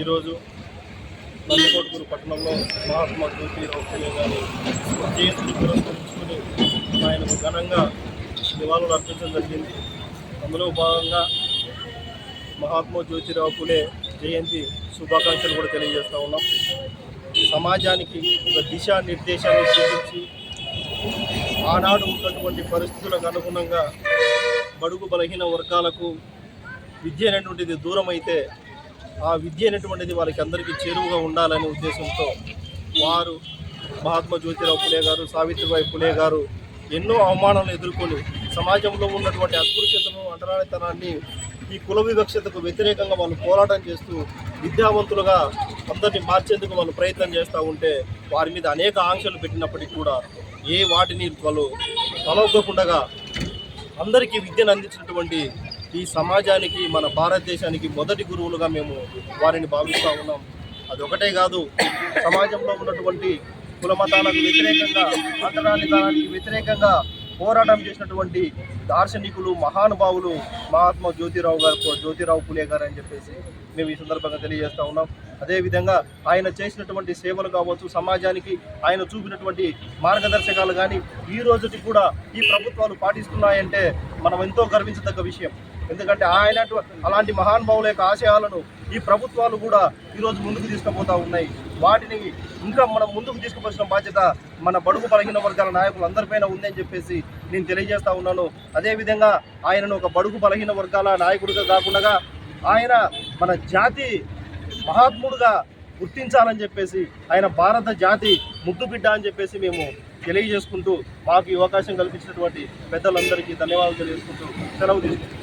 ఈరోజు నందికొట్కూరు పట్టణంలో మహాత్మా జ్యోతిరావు ఫులే గారి జయంతిని పురస్కరించుకుని ఆయనకు ఘనంగా నివాళులు అర్పించడం జరిగింది. అందులో భాగంగా మహాత్మా జ్యోతిరావు ఫులే జయంతి శుభాకాంక్షలు కూడా తెలియజేస్తూ ఉన్నాం. సమాజానికి ఒక దిశా నిర్దేశాన్ని చూపించి ఆనాడు ఉన్నటువంటి పరిస్థితులకు అనుగుణంగా బడుగు బలహీన వర్గాలకు విద్య అనేటువంటిది దూరం అయితే ఆ విద్య అనేటువంటిది వాళ్ళకి అందరికీ చేరువుగా ఉండాలనే ఉద్దేశంతో వారు మహాత్మా జ్యోతిరావు పులే గారు సావిత్రిబాయి పులే గారు ఎన్నో అవమానాలను ఎదుర్కొని సమాజంలో ఉన్నటువంటి అస్పృశ్యతను అంటరానితనాన్ని ఈ కుల వివక్షతకు వ్యతిరేకంగా వాళ్ళు పోరాటం చేస్తూ విద్యావంతులుగా అందరినీ మార్చేందుకు వాళ్ళు ప్రయత్నం చేస్తూ ఉంటే వారి మీద అనేక ఆంక్షలు పెట్టినప్పటికీ కూడా ఏ వాటిని వాళ్ళు తలొగ్గకుండా అందరికీ విద్యను అందించినటువంటి ఈ సమాజానికి మన భారతదేశానికి మొదటి గురువులుగా మేము వారిని భావిస్తూ ఉన్నాం. అది ఒకటే కాదు సమాజంలో ఉన్నటువంటి కుల మతాలకు వ్యతిరేకంగా అంటరానితనానికి వ్యతిరేకంగా పోరాటం చేసినటువంటి దార్శనికులు మహానుభావులు మహాత్మా జ్యోతిరావు గారు జ్యోతిరావు పులే గారు అని చెప్పేసి మేము ఈ సందర్భంగా తెలియజేస్తూ ఉన్నాం. అదేవిధంగా ఆయన చేసినటువంటి సేవలు కావచ్చు సమాజానికి ఆయన చూపినటువంటి మార్గదర్శకాలు కానీ ఈ రోజుకి కూడా ఈ ప్రభుత్వాలు పాటిస్తున్నాయంటే మనం ఎంతో గర్వించదగ్గ విషయం. ఎందుకంటే ఆయన అలాంటి మహానుభావుల యొక్క ఆశయాలను ఈ ప్రభుత్వాలు కూడా ఈరోజు ముందుకు తీసుకుపోతా ఉన్నాయి. వాటిని ఇంకా మనం ముందుకు తీసుకుపోసిన బాధ్యత మన బడుగు బలహీన వర్గాల నాయకులందరిపైన ఉందని చెప్పేసి నేను తెలియజేస్తా ఉన్నాను. అదేవిధంగా ఆయనను ఒక బడుగు బలహీన వర్గాల నాయకుడిగా కాకుండా ఆయన మన జాతి మహాత్ముడుగా గుర్తించాలని చెప్పేసి ఆయన భారత జాతి ముద్దు బిడ్డ అని చెప్పేసి మేము తెలియజేసుకుంటూ మాకు ఈ అవకాశం కల్పించినటువంటి పెద్దలందరికీ ధన్యవాదాలు తెలియజేసుకుంటూ సెలవు తీసుకుంటాం